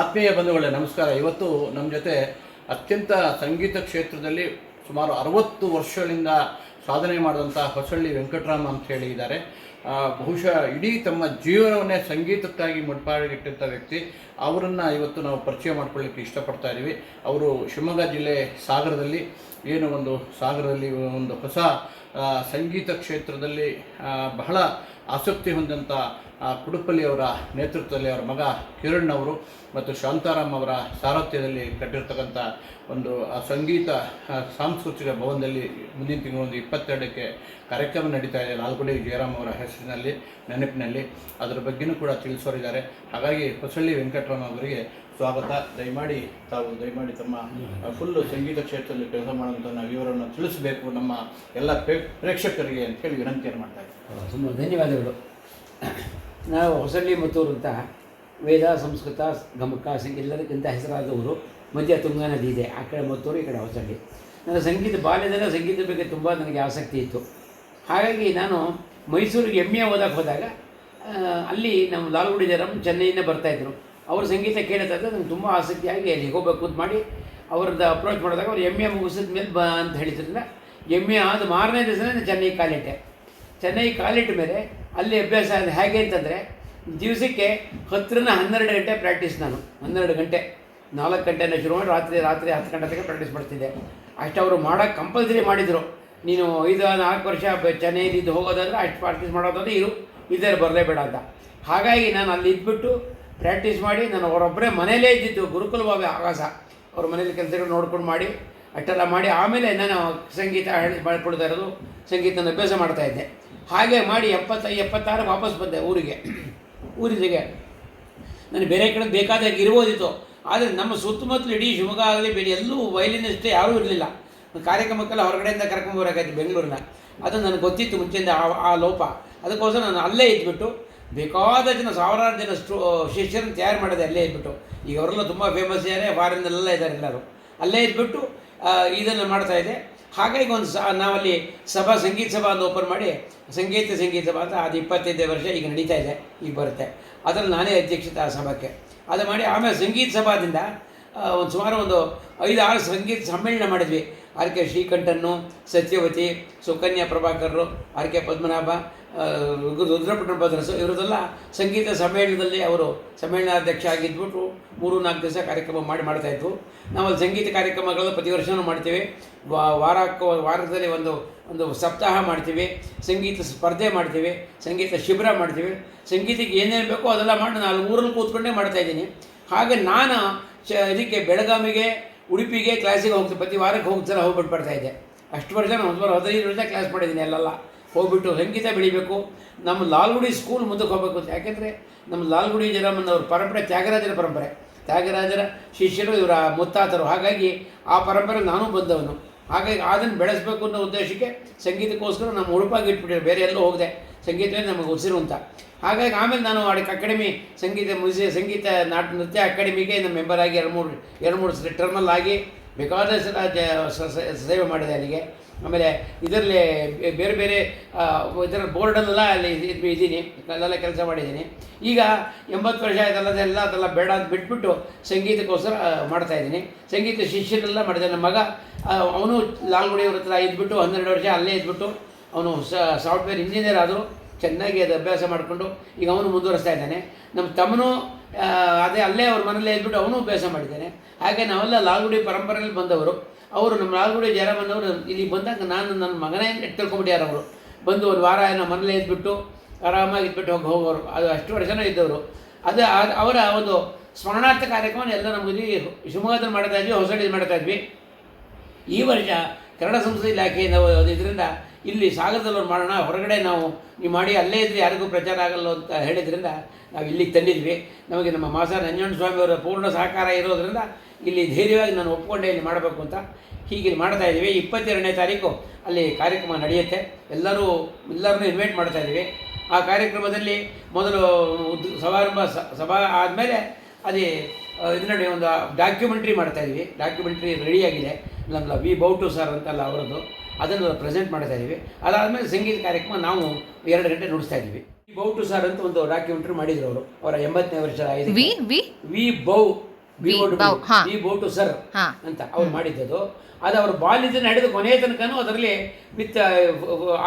ಆತ್ಮೀಯ ಬಂಧುಗಳೇ, ನಮಸ್ಕಾರ. ಇವತ್ತು ನಮ್ಮ ಜೊತೆ ಅತ್ಯಂತ ಸಂಗೀತ ಕ್ಷೇತ್ರದಲ್ಲಿ ಸುಮಾರು ಅರವತ್ತು ವರ್ಷಗಳಿಂದ ಸಾಧನೆ ಮಾಡಿದಂಥ ಹೊಸಳ್ಳಿ ವೆಂಕಟರಾಮ ಅಂತ ಹೇಳಿ ಇದ್ದಾರೆ. ಬಹುಶಃ ಇಡೀ ತಮ್ಮ ಜೀವನವನ್ನೇ ಸಂಗೀತಕ್ಕಾಗಿ ಮುಡ್ಪಾಡಿಟ್ಟಂಥ ವ್ಯಕ್ತಿ. ಅವರನ್ನು ಇವತ್ತು ನಾವು ಪರಿಚಯ ಮಾಡ್ಕೊಳ್ಳಿಕ್ಕೆ ಇಷ್ಟಪಡ್ತಾ ಇದ್ದೀವಿ. ಅವರು ಶಿವಮೊಗ್ಗ ಜಿಲ್ಲೆ ಸಾಗರದಲ್ಲಿ, ಏನು ಒಂದು ಸಾಗರದಲ್ಲಿ ಒಂದು ಹೊಸ ಸಂಗೀತ ಕ್ಷೇತ್ರದಲ್ಲಿ ಬಹಳ ಆಸಕ್ತಿ ಹೊಂದಂಥ ಕುಡುಪಲ್ಲಿ ಅವರ ನೇತೃತ್ವದಲ್ಲಿ ಅವರ ಮಗ ಕಿರಣ್ ಅವರು ಮತ್ತು ಶಾಂತಾರಾಮ್ ಅವರ ಸಾರಥ್ಯದಲ್ಲಿ ಕಟ್ಟಿರ್ತಕ್ಕಂಥ ಒಂದು, ಆ ಸಂಗೀತ ಸಾಂಸ್ಕೃತಿಕ ಭವನದಲ್ಲಿ ಮುಂದಿನ ತಿಂಗಳು ಒಂದು ಇಪ್ಪತ್ತೆರಡಕ್ಕೆ ಕಾರ್ಯಕ್ರಮ ನಡೀತಾ ಇದೆ. ಲಾಲ್ಗುಡಿ ಜಯರಾಮ್ ಅವರ ಹೆಸರಿನಲ್ಲಿ, ನೆನಪಿನಲ್ಲಿ. ಅದರ ಬಗ್ಗೆನೂ ಕೂಡ ತಿಳಿಸೋರಿದ್ದಾರೆ. ಹಾಗಾಗಿ ಹೊಸಳ್ಳಿ ವೆಂಕಟರಾಮ್ ಅವರಿಗೆ ಸ್ವಾಗತ. ದಯಮಾಡಿ ತಾವು, ದಯಮಾಡಿ ತಮ್ಮ ಫುಲ್ಲು ಸಂಗೀತ ಕ್ಷೇತ್ರದಲ್ಲಿ ಕೆಲಸ ಮಾಡುವಂಥ ನಾವು ತಿಳಿಸಬೇಕು. ನಮ್ಮ ಎಲ್ಲ ಪ್ರೇ ಪ್ರೇಕ್ಷಕರಿಗೆ ಅಂತ ಹೇಳಿ ವಿನಂತಿಯನ್ನು ಮಾಡ್ತಾ ಇದ್ದೀನಿ. ತುಂಬ ಧನ್ಯವಾದಗಳು. ನಾವು ಹೊಸಳ್ಳಿ ಮತ್ತೂರು ಅಂತ ವೇದ, ಸಂಸ್ಕೃತ, ಗಮಕ, ಸಂಗೀತ ಎಲ್ಲದಕ್ಕಿಂತ ಹೆಸರಾದವರು ಮಧ್ಯ ತುಂಗಾ ನದಿ ಇದೆ. ಆ ಕಡೆ ಮತ್ತೂರು, ಈ ಕಡೆ ಹೊಸಳ್ಳಿ. ನನ್ನ ಸಂಗೀತ, ಬಾಲ್ಯದಲ್ಲೇ ಸಂಗೀತದ ಬಗ್ಗೆ ತುಂಬ ನನಗೆ ಆಸಕ್ತಿ ಇತ್ತು. ಹಾಗಾಗಿ ನಾನು ಮೈಸೂರಿಗೆ ಎಂ ಓದಕ್ಕೆ ಹೋದಾಗ ಅಲ್ಲಿ ನಮ್ಮ ಲಾಲ್ಗುಡಿ ಜರಂ ಚೆನ್ನೈಯಿಂದ ಬರ್ತಾಯಿದ್ರು ಅವ್ರ ಸಂಗೀತ ಕೇಳ್ತಾ ನನಗೆ ತುಂಬ ಆಸಕ್ತಿಯಾಗಿ ಅಲ್ಲಿಗೆ ಹೋಗ್ಬೇಕು ಅಂತ ಮಾಡಿ ಅವ್ರದ್ದು ಅಪ್ರೋಚ್ ಮಾಡಿದಾಗ ಅವ್ರು ಎಂ ಎ ಮುಗಿಸಿದ ಮೇಲೆ ಬ ಅಂತ ಹೇಳಿದ್ರಿಂದ ಎಂ ಎ ಆದ ಮಾರನೇ ದಿವಸನೇ ಚೆನ್ನೈ ಕಾಲಿಟ್ಟೆ. ಚೆನ್ನೈ ಕಾಲಿಟ್ಟ ಮೇಲೆ ಅಲ್ಲಿ ಅಭ್ಯಾಸ ಅದು ಹೇಗೆ ಅಂತಂದರೆ ದಿವಸಕ್ಕೆ ಹತ್ತರಿಂದ ಹನ್ನೆರಡು ಗಂಟೆ ಪ್ರಾಕ್ಟೀಸ್ ನಾನು. ಹನ್ನೆರಡು ಗಂಟೆ. ನಾಲ್ಕು ಗಂಟೆನ ಶುರು ಮಾಡಿ ರಾತ್ರಿ ರಾತ್ರಿ ಹತ್ತು ಗಂಟೆ ತನಕ ಪ್ರಾಕ್ಟೀಸ್ ಮಾಡ್ತಿದ್ದೆ. ಅಷ್ಟು ಅವರು ಮಾಡೋಕ್ಕೆ ಕಂಪಲ್ಸರಿ ಮಾಡಿದರು. ನೀನು ಐದು, ನಾಲ್ಕು ವರ್ಷ ಚೆನ್ನೈಲಿ ಇದ್ದು ಹೋಗೋದಾದ್ರೆ ಅಷ್ಟು ಪ್ರಾಕ್ಟೀಸ್ ಮಾಡೋದಾದ್ರೆ ಇರು. ಬರಲೇ ಬರಲೇಬೇಡ ಅಂತ. ಹಾಗಾಗಿ ನಾನು ಅಲ್ಲಿ ಇದ್ಬಿಟ್ಟು ಪ್ರಾಕ್ಟೀಸ್ ಮಾಡಿ ನಾನು ಅವರೊಬ್ಬರೇ ಮನೇಲೇ ಇದ್ದಿದ್ದು ಗುರುಕುಲಭಾವ ಆಗಾಸ ಅವ್ರ ಮನೇಲಿ ಕೆಲಸಗಳು ನೋಡ್ಕೊಂಡು ಮಾಡಿ, ಅಷ್ಟೆಲ್ಲ ಮಾಡಿ ಆಮೇಲೆ ನಾನು ಸಂಗೀತ ಹೇಳಿ ಮಾಡ್ಕೊಳ್ತಾ ಇರೋದು, ಸಂಗೀತನ ಅಭ್ಯಾಸ ಮಾಡ್ತಾ ಇದ್ದೆ. ಹಾಗೆ ಮಾಡಿ ಎಪ್ಪತ್ತ, ಎಪ್ಪತ್ತಾರು ವಾಪಸ್ ಬಂದೆ ಊರಿಗೆ. ಊರಿಗೆ ನನಗೆ ಬೇರೆ ಕಡೆ ಬೇಕಾದಾಗ ಇರ್ಬೋದಿತ್ತು. ಆದರೆ ನಮ್ಮ ಸುತ್ತಮುತ್ತಲು ಇಡೀ ಶಿವಮೊಗ್ಗ ಆಗಲಿ, ಬೇರೆ ಎಲ್ಲೂ ವಯಲಿನಿಸ್ಟೇ ಯಾರೂ ಇರಲಿಲ್ಲ. ಕಾರ್ಯಕ್ರಮಕ್ಕೆಲ್ಲ ಹೊರಗಡೆಯಿಂದ ಕರ್ಕೊಂಬರೋಕ್ಕಾಯ್ತು ಬೆಂಗಳೂರಿನ ಅದು ನನಗೆ ಗೊತ್ತಿತ್ತು ಮುಂಚೆಯಿಂದ ಆ ಲೋಪ. ಅದಕ್ಕೋಸ್ಕರ ನಾನು ಅಲ್ಲೇ ಇದ್ಬಿಟ್ಟು ಬೇಕಾದ ಜನ, ಸಾವಿರಾರು ಜನ ಸ್ಟೂ, ಶಿಷ್ಯರನ್ನು ತಯಾರು ಮಾಡಿದೆ ಅಲ್ಲೇ ಇದ್ಬಿಟ್ಟು. ಈಗ ಅವರೆಲ್ಲ ತುಂಬ ಫೇಮಸ್ ಇದ್ದಾರೆ ಫಾರಿನಲ್ಲೆಲ್ಲ ಇದ್ದಾರೆ ಎಲ್ಲರೂ. ಅಲ್ಲೇ ಇದ್ಬಿಟ್ಟು ಇದನ್ನು ಮಾಡ್ತಾ ಇದ್ದೆ. ಹಾಗಾಗಿ ಒಂದು ಸ ನಾವಲ್ಲಿ ಸಭಾ, ಸಂಗೀತ ಸಭಾ ಅಂತ ಓಪನ್ ಮಾಡಿ, ಸಂಗೀತ ಸಂಗೀತ ಸಭಾ ಅಂತ ಅದು ಇಪ್ಪತ್ತೈದೇ ವರ್ಷ ಈಗ ನಡೀತಾ ಇದೆ, ಈಗ ಬರುತ್ತೆ. ಅದರಲ್ಲಿ ನಾನೇ ಅಧ್ಯಕ್ಷತೆ ಆ ಸಭಾಕ್ಕೆ. ಅದು ಮಾಡಿ ಆಮೇಲೆ ಸಂಗೀತ ಸಭಾದಿಂದ ಒಂದು ಸುಮಾರು ಒಂದು ಐದು ಆರು ಸಂಗೀತ ಸಮ್ಮೇಳನ ಮಾಡಿದ್ವಿ. ಆರ್ ಕೆ ಶ್ರೀಕಂಠನ್ನು, ಸತ್ಯವತಿ, ಸುಕನ್ಯಾ ಪ್ರಭಾಕರರು, ಆರ್ ಕೆ ಪದ್ಮನಾಭ ರುದ್ರಪಟ್ಟಣ ಭದ್ರಸು ಇವರದೆಲ್ಲ ಸಂಗೀತ ಸಮ್ಮೇಳನದಲ್ಲಿ ಅವರು ಸಮ್ಮೇಳನಾಧ್ಯಕ್ಷ ಆಗಿದ್ಬಿಟ್ಟು ಮೂರು ನಾಲ್ಕು ದಿವಸ ಕಾರ್ಯಕ್ರಮ ಮಾಡಿ ಮಾಡ್ತಾಯಿದ್ವು ನಾವು ಸಂಗೀತ ಕಾರ್ಯಕ್ರಮಗಳನ್ನು ಪ್ರತಿ ವರ್ಷವೂ ಮಾಡ್ತೀವಿ. ವಾರಕ್ಕೆ ವಾರದಲ್ಲಿ ಒಂದು ಒಂದು ಸಪ್ತಾಹ ಮಾಡ್ತೀವಿ, ಸಂಗೀತ ಸ್ಪರ್ಧೆ ಮಾಡ್ತೀವಿ, ಸಂಗೀತ ಶಿಬಿರ ಮಾಡ್ತೀವಿ, ಸಂಗೀತಕ್ಕೆ ಏನೇನು ಬೇಕೋ ಅದೆಲ್ಲ ಮಾಡಿ ನಾನು ಊರಲ್ಲಿ ಕೂತ್ಕೊಂಡೇ ಮಾಡ್ತಾಯಿದ್ದೀನಿ ಹಾಗೆ ನಾನು ಚ, ಇದಕ್ಕೆ ಬೆಳಗಾವಿಗೆ, ಉಡುಪಿಗೆ ಕ್ಲಾಸಿಗೆ ಹೋಗ್ತೀನಿ ಪ್ರತಿ ವಾರಕ್ಕೆ ಹೋಗ್ತಾರೆ ಹೋಗ್ಬಿಟ್ಟು ಬರ್ತಾ ಇದ್ದೆ. ಅಷ್ಟು ವರ್ಷ ನಾನು ಒಂದು ಹದಿನೈದು ವರ್ಷ ಕ್ಲಾಸ್ ಮಾಡಿದ್ದೀನಿ ಅಲ್ಲೆಲ್ಲ. ಹೋಗ್ಬಿಟ್ಟು ಸಂಗೀತ ಬೆಳಿಬೇಕು. ನಮ್ಮ ಲಾಲ್ಗುಡಿ ಸ್ಕೂಲ್ ಮುಂದಕ್ಕೆ ಹೋಗಬೇಕು ಅಂತ. ಯಾಕೆಂದರೆ ನಮ್ಮ ಲಾಲ್ಗುಡಿ ಜರಮ್ಮನವ್ರ ಪರಂಪರೆ ತ್ಯಾಗರಾಜರ ಪರಂಪರೆ. ತ್ಯಾಗರಾಜರ ಶಿಷ್ಯರು ಇವರ ಮುತ್ತಾತರು. ಹಾಗಾಗಿ ಆ ಪರಂಪರೆ ನಾನು ಬಂದವನು. ಹಾಗಾಗಿ ಅದನ್ನು ಬೆಳೆಸಬೇಕು ಅನ್ನೋ ಉದ್ದೇಶಕ್ಕೆ ಸಂಗೀತಕ್ಕೋಸ್ಕರ ನಮ್ಮ ಉಡುಪಾಗಿ ಇಟ್ಬಿಟ್ಟೆ ಬೇರೆ ಎಲ್ಲೂ ಹೋಗಿದೆ ಸಂಗೀತವೇ ನಮಗೆ ಉಸಿರು ಅಂತ. ಹಾಗಾಗಿ ಆಮೇಲೆ ನಾನು ಅದಕ್ಕೆ ಅಕಾಡೆಮಿ ಸಂಗೀತ ಮುಗಿಸಿ ಸಂಗೀತ ನಾಟ, ನೃತ್ಯ ಅಕಾಡೆಮಿಗೆ ನಮ್ಮ ಮೆಂಬರಾಗಿ ಎರಡು ಮೂರು ಎರಡು ಮೂರು ಟರ್ಮಲ್ ಆಗಿ ಬೇಕಾದಷ್ಟು ಸೇವೆ ಮಾಡಿದೆ ಅಲ್ಲಿಗೆ. ಆಮೇಲೆ ಇದರಲ್ಲಿ ಬೇರೆ ಬೇರೆ ಇದರ ಬೋರ್ಡಲ್ಲೆಲ್ಲ ಅಲ್ಲಿ ಇದ್- ಇದ್ದೀನಿ, ಅಲ್ಲೆಲ್ಲ ಕೆಲಸ ಮಾಡಿದ್ದೀನಿ. ಈಗ ಎಂಬತ್ತು ವರ್ಷ ಆಯ್ತಲ್ಲ, ಅದೆಲ್ಲ ಅದೆಲ್ಲ ಬೇಡ ಅಂತ ಬಿಟ್ಬಿಟ್ಟು ಸಂಗೀತಕ್ಕೋಸ್ಕರ ಮಾಡ್ತಾಯಿದ್ದೀನಿ ಸಂಗೀತ ಶಿಷ್ಯರೆಲ್ಲ ಮಾಡಿದೆ ನನ್ನ ಮಗ ಅವನು ಲಾಲ್ಗುಡಿಯವ್ರ ಹತ್ರ ಇದ್ಬಿಟ್ಟು ಹನ್ನೆರಡು ವರ್ಷ ಅಲ್ಲೇ ಇದ್ಬಿಟ್ಟು ಅವನು ಸಾಫ್ಟ್ವೇರ್ ಇಂಜಿನಿಯರ್ ಆದರು ಚೆನ್ನಾಗಿ ಅದು ಅಭ್ಯಾಸ ಮಾಡಿಕೊಂಡು ಈಗ ಅವನು ಮುಂದುವರಿಸ್ತಾ ಇದ್ದಾನೆ. ನಮ್ಮ ತಮ್ಮನೂ ಅದೇ ಅಲ್ಲೇ ಅವ್ರ ಮನೇಲಿ ಇದ್ಬಿಟ್ಟು ಅವನು ಅಭ್ಯಾಸ ಮಾಡಿದ್ದಾನೆ. ಹಾಗೆ ನಾವೆಲ್ಲ ಲಾಲ್ಗುಡಿ ಪರಂಪರೆಯಲ್ಲಿ ಬಂದವರು. ಅವರು ನಮ್ಮ ಲಾಲ್ಗುಡಿ ಜಯರಾಮನವರು ಇಲ್ಲಿ ಬಂದಾಗ ನಾನು ನನ್ನ ಮಗನೇ ತಿಳ್ಕೊಂಬಿಟ್ಟಾರ ಅವರು. ಬಂದು ಒಂದು ವಾರ ಏನೋ ಮನೇಲೇ ಇದ್ಬಿಟ್ಟು ಆರಾಮಾಗಿ ಇದ್ಬಿಟ್ಟು ಹೋಗಿ ಹೋಗೋರು. ಅದು ಅಷ್ಟು ವರ್ಷನೂ ಇದ್ದವರು. ಅದು ಅವರ ಒಂದು ಸ್ಮರಣಾರ್ಥ ಕಾರ್ಯಕ್ರಮ ಎಲ್ಲ ನಮಗೆ ಶಿವಮೊಗ್ಗದಲ್ಲಿ ಮಾಡ್ತಾ ಇದ್ವಿ ಹೊಸಳ್ಳಿ ಮಾಡ್ತಾ ಇದ್ವಿ. ಈ ವರ್ಷ ಕನ್ನಡ ಸಂಸ್ಕೃತಿ ಇಲಾಖೆಯಿಂದ ಇದರಿಂದ ಇಲ್ಲಿ ಸಾಗರದಲ್ಲಿ ಮಾಡೋಣ ಹೊರಗಡೆ ನಾವು ನೀವು ಮಾಡಿ ಅಲ್ಲೇ ಇದ್ರೆ ಯಾರಿಗೂ ಪ್ರಚಾರ ಆಗಲ್ಲ ಅಂತ ಹೇಳಿದ್ರಿಂದ ನಾವು ಇಲ್ಲಿಗೆ ತಂದಿದ್ವಿ. ನಮಗೆ ನಮ್ಮ ಮಾಸ ಸ್ವಾಮಿ ಸ್ವಾಮಿಯವರ ಪೂರ್ಣ ಸಹಕಾರ ಇರೋದ್ರಿಂದ ಇಲ್ಲಿ ಧೈರ್ಯವಾಗಿ ನಾನು ಒಪ್ಕೊಂಡೆ ಇಲ್ಲಿ ಮಾಡಬೇಕು ಅಂತ ಹೀಗೆ ಇಲ್ಲಿ ಮಾಡ್ತಾ ಇದ್ದೀವಿ. ಇಪ್ಪತ್ತೆರಡನೇ ತಾರೀಕು ಅಲ್ಲಿ ಕಾರ್ಯಕ್ರಮ ನಡೆಯುತ್ತೆ. ಎಲ್ಲರೂ ಎಲ್ಲರನ್ನೂ ಇನ್ವೈಟ್ ಮಾಡ್ತಾ ಇದ್ದೀವಿ. ಆ ಕಾರ್ಯಕ್ರಮದಲ್ಲಿ ಮೊದಲು ಉದ್ ಸಮಾರಂಭ ಸಭಾ ಆದಮೇಲೆ ಅದೇ ಆ, ಇದು ನೋಡಿ ಒಂದು ಡಾಕ್ಯುಮೆಂಟ್ರಿ ಮಾಡ್ತಾ ಇದ್ದೀವಿ. ಡಾಕ್ಯುಮೆಂಟ್ರಿ ರೆಡಿಯಾಗಿದೆ ನಮ್ಮ ವಿ ಬೌಟು ಸರ್ ಅಂತಲ್ಲ ಅವರದ್ದು. ಅದನ್ನು ಪ್ರೆಸೆಂಟ್ ಮಾಡ್ತಾ ಇದ್ದೀವಿ ಅದಾದಮೇಲೆ ಸಂಗೀತ ಕಾರ್ಯಕ್ರಮ ನಾವು ಎರಡು ಗಂಟೆ ನುಡಿಸ್ತಾ ಇದ್ದೀವಿ ಬೌಟು ಸರ್ ಅಂತ ಒಂದು ಡಾಕ್ಯುಮೆಂಟ್ರಿ ಮಾಡಿದ್ರು ಅವರು. ಅವರ ಎಂಬತ್ತನೇ ವರ್ಷ ಆಯ್ತು ವಿ ವಿ? ವಿ ಬೌ ವಿ ವಿ ಬೌ ಬೌ, ಬೌಟು ಸರ್ ಅಂತ ಅವ್ರು ಮಾಡಿದ್ದದು. ಅದು ಅವ್ರ ಬಾಲ್ಯದಿಂದ ನಡೆದು ಕೊನೆಯ ತನಕನೂ ಅದರಲ್ಲಿ ವಿತ್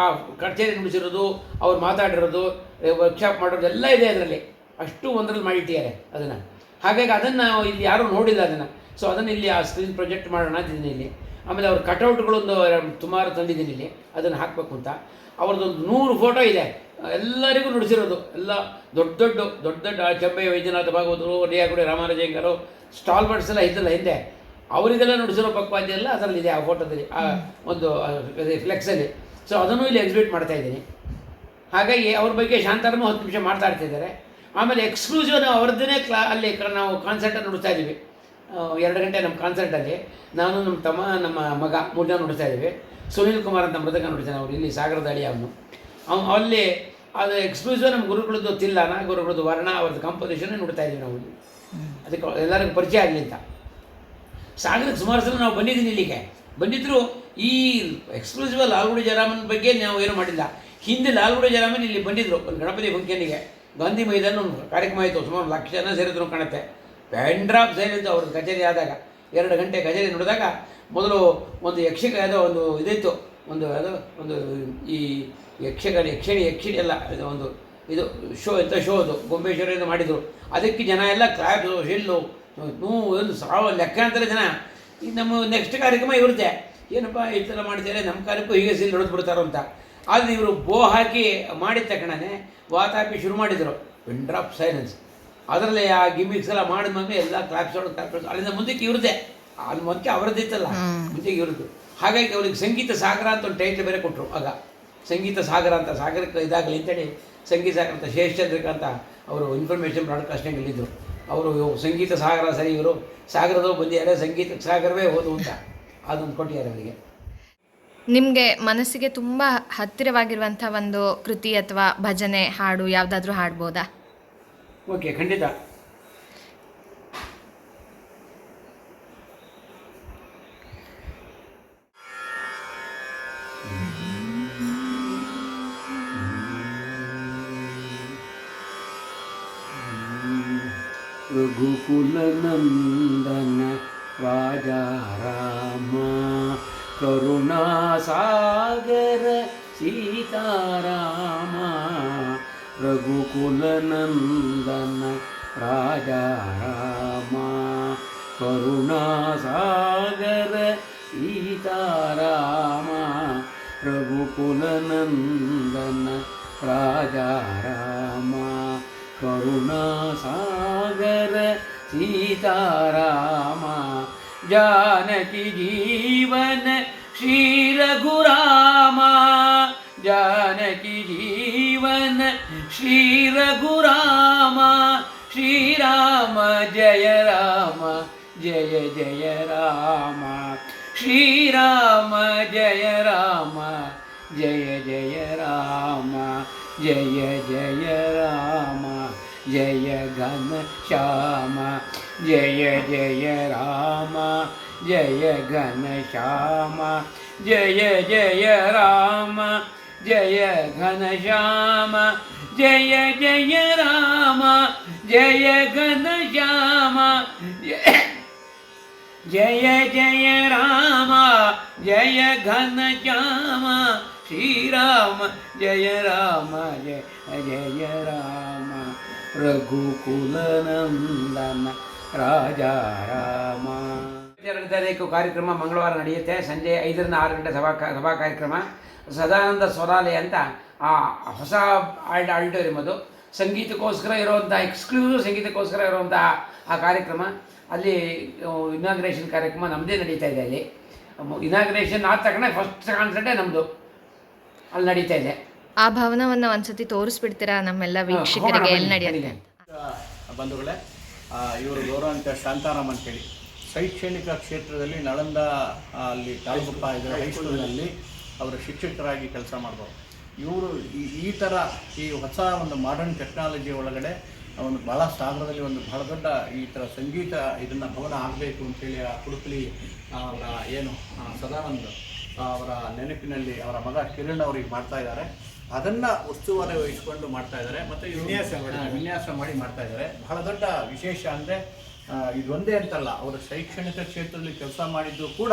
ಆ ಕಚೇರಿ ನುಡಿಸಿರೋದು ಅವ್ರು ಮಾತಾಡಿರೋದು ವರ್ಕ್ಶಾಪ್ ಮಾಡಿರೋದು ಎಲ್ಲ ಇದೆ ಅದರಲ್ಲಿ. ಅಷ್ಟು ಒಂದರಲ್ಲಿ ಮಾಡಿಟ್ಟಿದ್ದಾರೆ ಅದನ್ನು. ಹಾಗಾಗಿ ಅದನ್ನು ಇಲ್ಲಿ ಯಾರೂ ನೋಡಿಲ್ಲ ಅದನ್ನು. ಸೊ ಅದನ್ನು ಇಲ್ಲಿ ಆ ಸ್ಕ್ರೀನ್ ಪ್ರೊಜೆಕ್ಟ್ ಮಾಡೋಣ ಅಂತಿದ್ದೀನಿ ಇಲ್ಲಿ. ಆಮೇಲೆ ಅವ್ರ ಕಟೌಟ್ಗಳೊಂದು ಸುಮಾರು ತಂದಿದ್ದೀನಿ ಇಲ್ಲಿ, ಅದನ್ನು ಹಾಕಬೇಕು ಅಂತ. ಅವ್ರದ್ದೊಂದು ನೂರು ಫೋಟೋ ಇದೆ. ಎಲ್ಲರಿಗೂ ನುಡಿಸಿರೋದು. ಎಲ್ಲ ದೊಡ್ಡ ದೊಡ್ಡ ದೊಡ್ಡ ದೊಡ್ಡ ಚಂಬೆ ವೈದ್ಯನಾಥ ಭಾಗವತರು ಡಿಯಾಗುಡಿ ರಾಮಾನುಜಯ್ಯಂಗರು ಸ್ಟಾಲ್ ಎಲ್ಲ ಇದ್ದಲ್ಲ ಹಿಂದೆ. ಅವರಿಗೆಲ್ಲ ನುಡಿಸಿರೋ ಪಕ್ವಾದ್ಯ ಎಲ್ಲ ಅದರಲ್ಲಿದೆ ಆ ಫೋಟೋದಲ್ಲಿ ಆ ಒಂದು ಫ್ಲೆಕ್ಸಲ್ಲಿ ಸೊ ಅದನ್ನು ಇಲ್ಲಿ ಎಕ್ಸಿಬಿಟ್ ಮಾಡ್ತಾ ಇದ್ದೀನಿ. ಹಾಗಾಗಿ ಅವ್ರ ಬಗ್ಗೆ ಶಾಂತಾರಮ್ಮ ಹತ್ತು ನಿಮಿಷ ಮಾತಾಡ್ತಿದ್ದಾರೆ ಆಮೇಲೆ ಎಕ್ಸ್ಕ್ಲೂಸಿವ್ ನಾವು ಅವ್ರದ್ದೇ ಕ್ಲಾ ಅಲ್ಲಿ ನಾವು ಕಾನ್ಸರ್ಟನ್ನು ನುಡಿಸ್ತಾ ಇದ್ದೀವಿ. ಎರಡು ಗಂಟೆ ನಮ್ಮ ಕಾನ್ಸರ್ಟಲ್ಲಿ ನಾನು ನಮ್ಮ ತಮ್ಮ, ನಮ್ಮ ಮಗ ಮುಡ್ಡ ನೋಡ್ತಾ ಇದ್ದೀವಿ. ಸುನೀಲ್ ಕುಮಾರ್ ಅಂತ ಮೃದಕ ನೋಡ್ತಾನೆ ಅವರು, ಇಲ್ಲಿ ಸಾಗರದ ಅಡಿ ಅವನು. ಅವ್ನು ಅಲ್ಲಿ, ಅದು ಎಕ್ಸ್ಕ್ಲೂಸಿವ್ ನಮ್ಮ ಗುರುಗಳದ್ದು ತಿಲ್ಲನ ಗುರುಗಳದ್ದು ವರ್ಣ, ಅವ್ರದ್ದು ಕಂಪೋಸಿಷನ್ ನೋಡ್ತಾ ಇದ್ದೀವಿ ನಾವು. ಅದಕ್ಕೆ ಎಲ್ಲರಿಗೂ ಪರಿಚಯ ಆಗಲಿ ಅಂತ. ಸಾಗರಕ್ಕೆ ಸುಮಾರು ಸಲ ನಾವು ಬಂದಿದ್ದೀನಿ ಇಲ್ಲಿಗೆ. ಬಂದಿದ್ದರು ಈ ಎಕ್ಸ್ಕ್ಲೂಸಿವ್ ಲಾಲ್ಗುಡಿ ಜಯರಾಮನ್ ಬಗ್ಗೆ ನಾವು ಏನು ಮಾಡಿಲ್ಲ. ಹಿಂದೆ ಲಾಲ್ಗುಡಿ ಜಯರಾಮನ್ ಇಲ್ಲಿ ಬಂದಿದ್ದರು ಗಣಪತಿ ಫಂಕ್ಷನಿಗೆ ಗಾಂಧಿ ಮೈದಾನ ಕಾರ್ಯಕ್ರಮ ಆಯಿತು, ಸುಮಾರು ಲಕ್ಷ ಜನ ಸೇರಿದ್ರು ಕಾಣುತ್ತೆ. ಪ್ಯಾನ್ ಸೈಲೆನ್ಸ್ ಸೇರಿದ್ದು ಅವ್ರ ಕಚೇರಿ ಆದಾಗ. ಎರಡು ಗಂಟೆ ಕಚೇರಿ ನೋಡಿದಾಗ ಮೊದಲು ಒಂದು ಯಕ್ಷಗ ಯಾವುದೋ ಒಂದು ಇದಿತ್ತು. ಒಂದು ಯಾವುದೋ ಒಂದು ಈ ಯಕ್ಷಗಾನ ಯಕ್ಷಿಣಿ ಯಕ್ಷಿಣಿ ಇದು ಒಂದು ಇದು ಶೋ ಎಂಥ ಶೋ ಅದು? ಗೊಂಬೇಶ್ವರಿಂದ ಮಾಡಿದರು. ಅದಕ್ಕೆ ಜನ ಎಲ್ಲ ಕ್ಲಾಪ್ಸು ಶಿಲ್ಲು ನೂ, ಒಂದು ಸಾವಿರ ಲೆಕ್ಕಾಂತರ ಜನ. ಈಗ ನಮ್ಮ ನೆಕ್ಸ್ಟ್ ಕಾರ್ಯಕ್ರಮ ಇರುತ್ತೆ ಏನಪ್ಪ ಈ ಥರ ಮಾಡ್ತಾರೆ ನಮ್ಮ ಕಾರ್ಯಕ್ಕೂ ಹೀಗೆ ಸಿಲ್ ಹೊಡೆದು ಅಂತ. ಆದರೆ ಇವರು ಬೋ ಹಾಕಿ ಮಾಡಿದ ತಕ್ಷಣನೇ ವಾತಾಪಿ ಶುರು ಮಾಡಿದರು. ವಿಂಡ್ರಾಫ್ ಸೈಲೆನ್ಸ್. ಅದರಲ್ಲಿ ಆ ಗಿಮಿಕ್ಸ್ ಎಲ್ಲ ಮಾಡಿದ್ಮೇಲೆ ಎಲ್ಲ ಕ್ಲಾಪ್ಸ್ ಕ್ಲಾಪ್ಸ್ ಅಲ್ಲಿಂದ ಮುಂದಕ್ಕೆ ಇವ್ರದ್ದೇ. ಅಲ್ಲಿ ಮುಂಚೆ ಅವರದ್ದಿತ್ತಲ್ಲ ಮುಂಚೆಗೆ ಇವ್ರದ್ದು. ಹಾಗಾಗಿ ಅವ್ರಿಗೆ ಸಂಗೀತ ಸಾಗರ ಅಂತ ಒಂದು ಟೈಟ್ಲ್ ಬೇರೆ ಕೊಟ್ಟರು ಆಗ. ಸಂಗೀತ ಸಾಗರ ಅಂತ ಸಾಗರಕ್ಕೆ ಇದಾಗಲಿ ಅಂತೇಳಿ ಸಂಗೀತ ಸಾಗರ ಅಂತ ಶೇಷಚಂದ್ರಿಕ ಅಂತ ಅವರು ಇನ್ಫಾರ್ಮೇಷನ್ ಬ್ರಾಡ್ಕಾಸ್ಟಿಂಗ್ ಹೇಳಿದ್ರು ಅವರು ಸಂಗೀತ ಸಾಗರ ಸರಿ ಇವರು ಸಾಗರದವ್ರು ಬಂದಿದ್ದಾರೆ ಸಂಗೀತ ಸಾಗರವೇ ಹೋದು ಅಂತ. ಅದನ್ನು ಕೊಟ್ಟಿದ್ದಾರೆ ಅವರಿಗೆ. ನಿಮಗೆ ಮನಸ್ಸಿಗೆ ತುಂಬ ಹತ್ತಿರವಾಗಿರುವಂಥ ಒಂದು ಕೃತಿ ಅಥವಾ ಭಜನೆ ಹಾಡು ಯಾವುದಾದ್ರೂ ಹಾಡ್ಬೋದಾ? ಓಕೆ ಖಂಡಿತ ರಘುಕುಲನಂದನ ರಾಜಾ ರಾಮ ಕರುಣಾಸಾಗರ ಸೀತಾರಾಮ रघुकुलनन्दन राजा रामा करुणासागर सीता रामा रघुकुलनन्दन राजा रामा करुणासागर सीता रामा जति जीवन श्रीरघुरामा रामा जीवन श्री रघुराम श्री राम जय राम जय जय राम श्री राम जय राम जय जय राम जय जय राम जय घन श्याम जय जय राम जय घन श्याम जय जय राम जय घन ஜெய ஜெய ராமா ஜெய கனஜாமா ஜெய ஜெய ராமா ஜெய கனஜாமா ஸ்ரீராம ஜெய ராம ஜெய ஜெய ராம ರಘುಕುಲನಂದನ ರಾಜಾ ರಾಮ ಜರುಗದ ಕಾರ್ಯಕ್ರಮ ಮಂಗಳವಾರ ನಡೆಯುತ್ತೆ ಸಂಜೆ ಐದರಿಂದ ಆರು ಗಂಟೆ ಸಭಾ ಸಭಾ ಕಾರ್ಯಕ್ರಮ ಸದಾನಂದ ಸ್ವರಾಲಯ ಅಂತ ಆ ಹೊಸ ಆಲ್ಡ್ ಆಡಿಟೋರಿಯಂ ಅದು ಸಂಗೀತಕ್ಕೋಸ್ಕರ ಇರುವಂಥ ಎಕ್ಸ್ಕ್ಲೂಸಿವ್ ಸಂಗೀತಕ್ಕೋಸ್ಕರ ಇರುವಂಥ ಆ ಕಾರ್ಯಕ್ರಮ. ಅಲ್ಲಿ ಇನಾಗ್ರೇಷನ್ ಕಾರ್ಯಕ್ರಮ ನಮ್ಮದೇ ನಡೀತಾ ಇದೆ ಅಲ್ಲಿ. ಇನಾಗ್ರೇಷನ್ ಆದ ತಕ್ಷಣ ಫಸ್ಟ್ ಕಾನ್ಸರ್ಟೇ ನಮ್ಮದು ಅಲ್ಲಿ ನಡೀತಾ ಇದೆ. ಆ ಭವನವನ್ನು ಒಂದ್ಸತಿ ತೋರಿಸ್ಬಿಡ್ತೀರಾ ನಮ್ಮೆಲ್ಲ ವೀಕ್ಷಕರಿಗೆ ಎಲ್ಲಿ ನಡೆಯುತ್ತೆ ಬಂಧುಗಳೇ ಆ, ಇವರು ಗೌರವಂತ ಶಾಂತಾರಾಮ್ ಅಂತೇಳಿ. ಶೈಕ್ಷಣಿಕ ಕ್ಷೇತ್ರದಲ್ಲಿ ನಳಂದ ಅಲ್ಲಿ ತಾಲೂಕಪ್ಪ ಇದು ಹೈಸ್ಕೂಲಿನಲ್ಲಿ ಅವರು ಶಿಕ್ಷಕರಾಗಿ ಕೆಲಸ ಮಾಡ್ಬೋದು ಇವರು ಈ ಈ ಥರ ಈ ಹೊಸ ಒಂದು ಮಾಡರ್ನ್ ಟೆಕ್ನಾಲಜಿ ಒಳಗಡೆ ಒಂದು ಭಾಳ ಸಾಗರದಲ್ಲಿ ಒಂದು ಬಹಳ ದೊಡ್ಡ ಈ ಥರ ಸಂಗೀತ ಇದನ್ನು ಭವನ ಆಗಬೇಕು ಅಂತೇಳಿ ಆ ಕುಡುಕಲಿ ಅವರ ಏನು ಸದಾನಂದ ಅವರ ನೆನಪಿನಲ್ಲಿ ಅವರ ಮಗ ಕಿರಣ್ ಅವ್ರಿಗೆ ಮಾಡ್ತಾ ಇದ್ದಾರೆ. ಅದನ್ನ ಉಸ್ತುವಾರಿ ವಹಿಸಿಕೊಂಡು ಮಾಡ್ತಾ ಇದ್ದಾರೆ. ಮತ್ತೆ ವಿನ್ಯಾಸ ವಿನ್ಯಾಸ ಮಾಡಿ ಮಾಡ್ತಾ ಇದ್ದಾರೆ. ಬಹಳ ದೊಡ್ಡ ವಿಶೇಷ ಅಂದರೆ ಇದೊಂದೇ ಅಂತಲ್ಲ. ಅವರ ಶೈಕ್ಷಣಿಕ ಕ್ಷೇತ್ರದಲ್ಲಿ ಕೆಲಸ ಮಾಡಿದ್ದು ಕೂಡ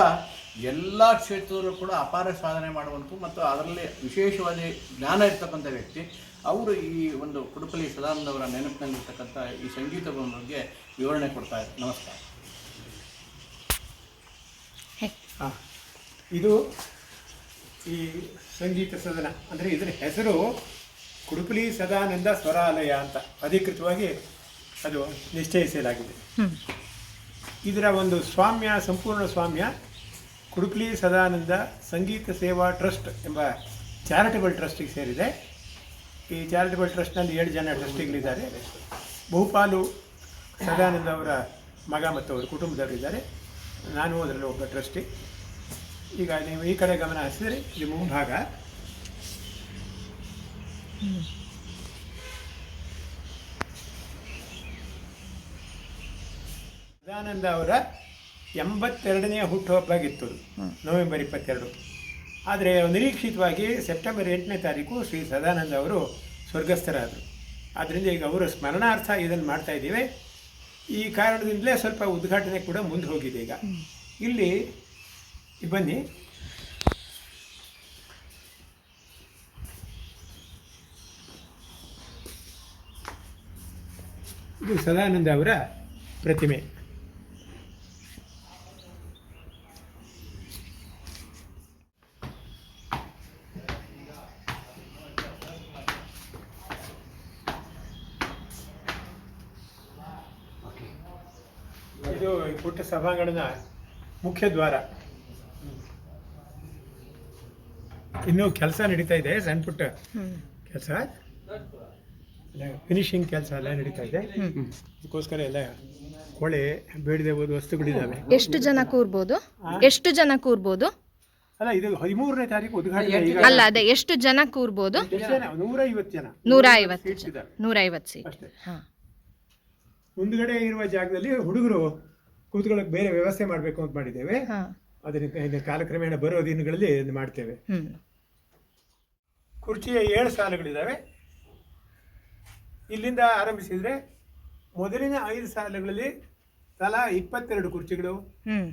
ಎಲ್ಲ ಕ್ಷೇತ್ರದಲ್ಲೂ ಕೂಡ ಅಪಾರ ಸಾಧನೆ ಮಾಡುವಂಥ ಮತ್ತು ಅದರಲ್ಲಿ ವಿಶೇಷವಾಗಿ ಜ್ಞಾನ ಇರ್ತಕ್ಕಂಥ ವ್ಯಕ್ತಿ. ಅವರು ಈ ಒಂದು ಕುಡುಪಲಿ ಸದಾನಂದ ಅವರ ನೆನಪಿನಲ್ಲಿರ್ತಕ್ಕಂಥ ಈ ಸಂಗೀತದ ಬಗ್ಗೆ ವಿವರಣೆ ಕೊಡ್ತಾ ಇದ್ದಾರೆ. ನಮಸ್ಕಾರ. ಇದು ಈ ಸಂಗೀತ ಸದನ. ಅಂದರೆ ಇದರ ಹೆಸರು ಕುಡುಪಲಿ ಸದಾನಂದ ಸ್ವರಾಲಯ ಅಂತ. ಅಧಿಕೃತವಾಗಿ ಅದು ನಿಶ್ಚಯಿಸಲಾಗಿದೆ. ಇದರ ಒಂದು ಸ್ವಾಮ್ಯ, ಸಂಪೂರ್ಣ ಸ್ವಾಮ್ಯ, ಕುಡುಕ್ಲಿ ಸದಾನಂದ ಸಂಗೀತ ಸೇವಾ ಟ್ರಸ್ಟ್ ಎಂಬ ಚಾರಿಟಬಲ್ ಟ್ರಸ್ಟಿಗೆ ಸೇರಿದೆ. ಈ ಚಾರಿಟಬಲ್ ಟ್ರಸ್ಟ್ನಲ್ಲಿ ಏಳು ಜನ ಟ್ರಸ್ಟಿಗಳಿದ್ದಾರೆ. ಬಹುಪಾಲು ಸದಾನಂದ ಅವರ ಮಗ ಮತ್ತು ಅವರ ಕುಟುಂಬದವರಿದ್ದಾರೆ. ನಾನು ಅದರಲ್ಲಿ ಒಬ್ಬ ಟ್ರಸ್ಟಿ. ಈಗ ನೀವು ಈ ಕಡೆ ಗಮನ ಹರಿಸಿದರೆ ಇದು ಮುಂಭಾಗ. ಸದಾನಂದ ಅವರ ಎಂಬತ್ತೆರಡನೆಯ ಹುಟ್ಟುಹಬ್ಬಾಗಿತ್ತು. ನವೆಂಬರ್ ಇಪ್ಪತ್ತೆರಡು. ಆದರೆ ನಿರೀಕ್ಷಿತವಾಗಿ ಸೆಪ್ಟೆಂಬರ್ ಎಂಟನೇ ತಾರೀಕು ಶ್ರೀ ಸದಾನಂದ ಅವರು ಸ್ವರ್ಗಸ್ಥರಾದರು. ಆದ್ದರಿಂದ ಈಗ ಅವರ ಸ್ಮರಣಾರ್ಥ ಇದನ್ನು ಮಾಡ್ತಾ ಇದ್ದೀವಿ. ಈ ಕಾರಣದಿಂದಲೇ ಸ್ವಲ್ಪ ಉದ್ಘಾಟನೆ ಕೂಡ ಮುಂದೆ ಹೋಗಿದೆ ಈಗ. ಇಲ್ಲಿ ಇಲ್ಲಿ ಬನ್ನಿ. ಇದು ಸದಾನಂದ ಅವರ ಪ್ರತಿಮೆ. ಇದು ಈ ಪುಟ್ಟ ಸಭಾಂಗಣದ ಮುಖ್ಯ ದ್ವಾರ. ಇನ್ನೂ ಕೆಲಸ ನಡೀತಾ ಇದೆ ಸಣ್ಣ ಪುಟ್ಟ ಕೆಲಸ. ಫಿನಿಶಿಂಗ್ ಕೆಲಸ ಎಲ್ಲ ನಡೀತಾ ಇದೆ. ಅದಕ್ಕೋಸ್ಕರ ಎಲ್ಲ ಕೊಳೆ ಬೇಡದೆ ಹೋದ ವಸ್ತುಗಳಿದ್ದಾವೆ ಎಷ್ಟು ಜನ ಕೂರ್ಬೋದು? ಎಷ್ಟು ಜನ ಕೂರ್ಬೋದು? ಅಲ್ಲ ಇದು ಹದಿಮೂರನೇ ತಾರೀಕು ಉದ್ಘಾಟನೆ ಅಲ್ಲ ಅದೇ ಎಷ್ಟು ಜನ ಕೂರ್ಬೋದು? ನೂರ ಐವತ್ತು ಜನ. ನೂರ ಐವತ್ತು ನೂರ ಐವತ್ತು ಸೀಟ್. ಅಷ್ಟೇ. ಹಾ. ಮುಂದ್ಗಡೆ ಇರುವ ಜಾಗದಲ್ಲಿ ಹುಡುಗರು ಕೂತ್ಕೊಳ್ಳೋಕೆ ಬೇರೆ ವ್ಯವಸ್ಥೆ ಮಾಡಬೇಕು ಅಂತ ಮಾಡಿದ್ದೇವೆ. ಅದನ್ನ ಕಾಲಕ್ರಮೇಣ ಬರೋ ದಿನಗಳಲ್ಲಿ ಮಾಡ್ತೇವೆ. ಕುರ್ಚಿಯ ಏಳು ಸಾಲುಗಳಿದ್ದಾವೆ ಇಲ್ಲಿಂದ ಆರಂಭಿಸಿದ್ರೆ ಮೊದಲಿನ ಐದು ಸಾಲುಗಳಲ್ಲಿ ತಲಾ ಇಪ್ಪತ್ತೆರಡು ಕುರ್ಚಿಗಳು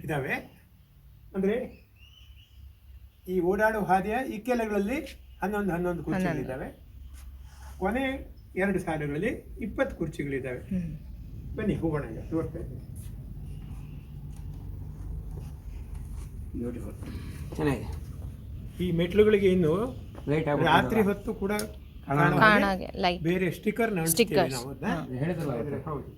ಇದ್ದಾವೆ ಅಂದರೆ ಈ ಓಡಾಡುವ ಹಾದಿಯ ಇಕ್ಕೆಲಗಳಲ್ಲಿ ಹನ್ನೊಂದು ಹನ್ನೊಂದು ಕುರ್ಚಿಗಳಿದ್ದಾವೆ ಕೊನೆ ಎರಡು ಸಾಲುಗಳಲ್ಲಿ ಇಪ್ಪತ್ತು ಕುರ್ಚಿಗಳಿದ್ದಾವೆ ಬನ್ನಿ ಹೋಗೋಣ ಈಗ ತೋರಿಸ್ತಾ ಇದ್ದೀನಿ ಬ್ಯೂಟಿಫುಲ್ ಚೆನ್ನಾಗಿದೆ. ಈ ಮೆಟ್ಲುಗಳಿಗೆ ಇನ್ನು ಲೈಟ್ ರಾತ್ರಿ ಹೊತ್ತು ಕೂಡ ಕಾಣಾಗೆ ಲೈಟ್ ಬೇರೆ ಸ್ಟಿಕ್ಕರ್. ಹೇಳಿದ್ರಲ್ಲ ಹೌದು.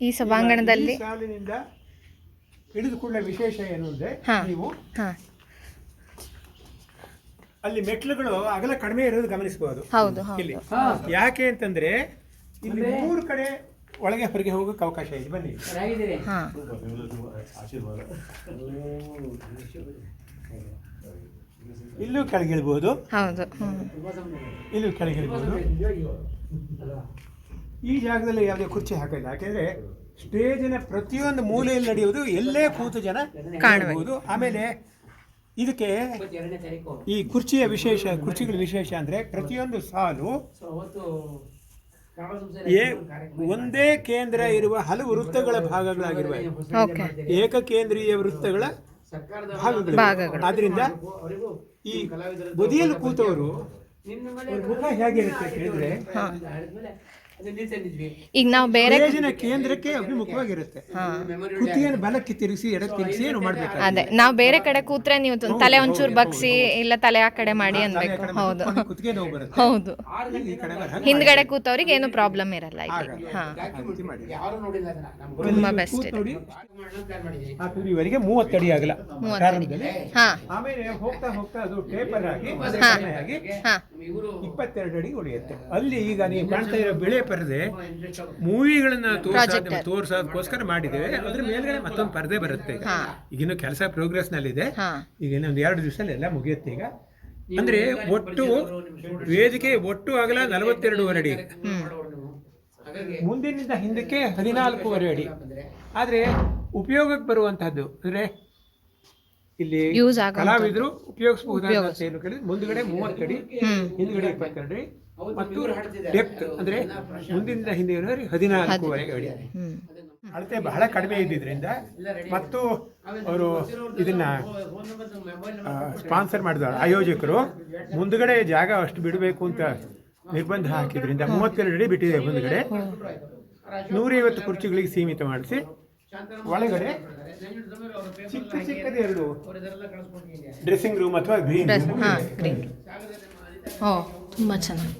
ಈ ಸಭಾಂಗಣದಲ್ಲಿ ಸಾಲಿನಿಂದ ಹಿಡಿದು ಕೂಡಲೇ ವಿಶೇಷ ಏನು ಅಂದ್ರೆ. ನೀವು ಹಾ. ಅಲ್ಲಿ ಮೆಟ್ಲುಗಳು ಅಗಲ ಕಡಿಮೆ ಇರೋದು ಗಮನಿಸಬಹುದು. ಹೌದು ಇಲ್ಲಿ. ಯಾಕೆ ಅಂತಂದ್ರೆ ಇಲ್ಲಿ ಮೂರು ಕಡೆ ಒಳಗೆ ಹೊರಗೆ ಹೋಗೋಕೆ ಅವಕಾಶ ಇದೆ. ಬನ್ನಿ. ಇಲ್ಲೂ ಕೆಳಗಿಳ್ಬಹುದು ಇಲ್ಲೂ ಕೆಳಗಿಳ್ಬಹುದು ಈ ಜಾಗದಲ್ಲಿ ಯಾವುದೇ ಕುರ್ಚಿ ಹಾಕಿಲ್ಲ. ಯಾಕೆಂದ್ರೆ ಸ್ಟೇಜಿನ ಪ್ರತಿಯೊಂದು ಮೂಲೆಯಲ್ಲಿ ನಡೆಯುವುದು ಎಲ್ಲೇ ಕೂತು ಜನ ಕಾಣಬಹುದು ಆಮೇಲೆ ಇದಕ್ಕೆ ಈ ಕುರ್ಚಿಯ ವಿಶೇಷ ಕುರ್ಚಿಗಳ ವಿಶೇಷ ಅಂದ್ರೆ ಪ್ರತಿಯೊಂದು ಸಾಲು ಸೊ ಅವತ್ತು ಏ ಒಂದೇ ಕೇಂದ್ರ ಇರುವ ಹಲವು ವೃತ್ತಗಳ ಭಾಗಗಳಾಗಿರುವ ಏಕಕೇಂದ್ರೀಯ ವೃತ್ತಗಳ ಸರ್ಕಾರದ ಭಾಗಗಳು. ಆದ್ರಿಂದ ಈ ಬದಿಯಲ್ಲಿ ಕೂತವರು ಮುಖ ಹೇಗಿರುತ್ತೆ ಕೇಳಿದ್ರೆ? ಈಗ ನಾವು ಬೇರೆ ಸ್ಟೇಜಿನ ಕೇಂದ್ರಕ್ಕೆ ಅಭಿಮುಖವಾಗಿರುತ್ತೆ. ಕೃತಿಯನ್ನು ಬಲಕ್ಕೆ ತಿರುಗಿಸಿ ಎಡಕ್ಕೆ ತಿರುಗಿಸಿ ಏನು ಮಾಡ್ಬೇಕು ಅದೇ ನಾವು ಬೇರೆ ಕಡೆ ಕೂತ್ರೆ ನೀವು ತಲೆ ಒಂಚೂರು ಬಗ್ಸಿ ಇಲ್ಲ ತಲೆ ಆ ಕಡೆ ಮಾಡಿ ಅನ್ಬೇಕು. ಹೌದು. ಕುತ್ತಿಗೆ ನೋವು ಬರುತ್ತೆ. ಹೌದು. ಹಿಂದ್ಗಡೆ ಕೂತವ್ರಿಗೆ ಏನು ಪ್ರಾಬ್ಲಮ್ ಇರಲ್ಲ ಇಲ್ಲಿ ಹಾ. ತುಂಬಾ ಬೆಸ್ಟ್ ಇದೆ. ಆ ತುದಿವರೆಗೆ ಮೂವತ್ತಡಿ ಆಗಲ್ಲ. ಪ್ರಾರಂಭದಲ್ಲಿ ಹಾ. ಆಮೇಲೆ ಹೋಗ್ತಾ ಹೋಗ್ತಾ ಅದು ಟೇಪರ್ ಆಗಿ ಹಾ. ಆಗಿ ಹಾ. ಇಪ್ಪತ್ತೆರಡು ಅಡಿ ಉಳಿಯುತ್ತೆ. ಅಲ್ಲಿ ಈಗ ನೀವು ಕಾಣ್ತಾ ಇರೋ ಬೆಳೆ ಪರದೆ ಮೂವಿಗಳನ್ನ Projector. ತೋರ್ಸೋದಕ್ಕೋಸ್ಕರ ಮಾಡಿದ್ದೇವೆ. ಅದ್ರ ಮೇಲ್ಗಡೆ ಮತ್ತೊಂದು ಪರದೆ ಬರುತ್ತೆ ಈಗ. ಹಾ. ಈಗಿನ್ನು ಕೆಲಸ ಪ್ರೋಗ್ರೆಸ್ ನಲ್ಲಿದೆ ಈಗ ಇನ್ನೊಂದು ಎರಡು ದಿವಸದಲ್ಲಿ ಎಲ್ಲ ಮುಗಿಯುತ್ತೆ ಈಗ. ಅಂದ್ರೆ ಒಟ್ಟು ವೇದಿಕೆ ಒಟ್ಟು ಆಗಲ ನಲವತ್ತೆರಡೂವರೆ ಅಡಿ. ಮುಂದಿನಿಂದ ಹಿಂದಕ್ಕೆ ಹದಿನಾಲ್ಕೂವರೆ ಅಡಿ. ಆದ್ರೆ ಉಪಯೋಗಕ್ಕೆ ಬರುವಂತಹದ್ದು ಅಂದ್ರೆ ಇಲ್ಲಿ ಕಲಾವಿದ್ರು ಆಗೋ ಕಲಾವಿದರು ಉಪಯೋಗಿಸಬಹುದಾದ ಮುಂದ್ಗಡೆ ಕೇಳಿದ್ರೆ ಮುಂದುಗಡೆ ಮೂವತ್ತು ಅಡಿ. ಹಿಂದ್ಗಡೆ ಇಪ್ಪತ್ತೆರಡು ಅಡಿ. ಡೆಪ್ತ್ ಅಂದರೆ ಮುಂದಿನಿಂದ ಹಿಂದೆ ಹದಿನಾಲ್ಕುವರೆಗೆ ಅಳತೆ ಬಹಳ ಕಡಿಮೆ ಇದ್ದಿದ್ರಿಂದ ಮತ್ತು ಅವರು ಇದನ್ನ ಸ್ಪಾನ್ಸರ್ ಮಾಡಿದ ಆಯೋಜಕರು ಮುಂದುಗಡೆ ಜಾಗ ಅಷ್ಟು ಬಿಡಬೇಕು ಅಂತ ನಿರ್ಬಂಧ ಹಾಕಿದ್ರಿಂದ ಮೂವತ್ತೆರಡು ಅಡಿ ಬಿಟ್ಟಿದೆ ಮುಂದುಗಡೆ. ನೂರೈವತ್ತು ಕುರ್ಚಿಗಳಿಗೆ ಸೀಮಿತ ಮಾಡಿಸಿ. ಒಳಗಡೆ ಚಿಕ್ಕ ಚಿಕ್ಕದ ಎರಡು. ಡ್ರೆಸ್ಸಿಂಗ್ ರೂಮ್ ಅಥವಾ ಗ್ರೀನ್ ರೂಮ್ ತುಂಬ ಚೆನ್ನಾಗಿ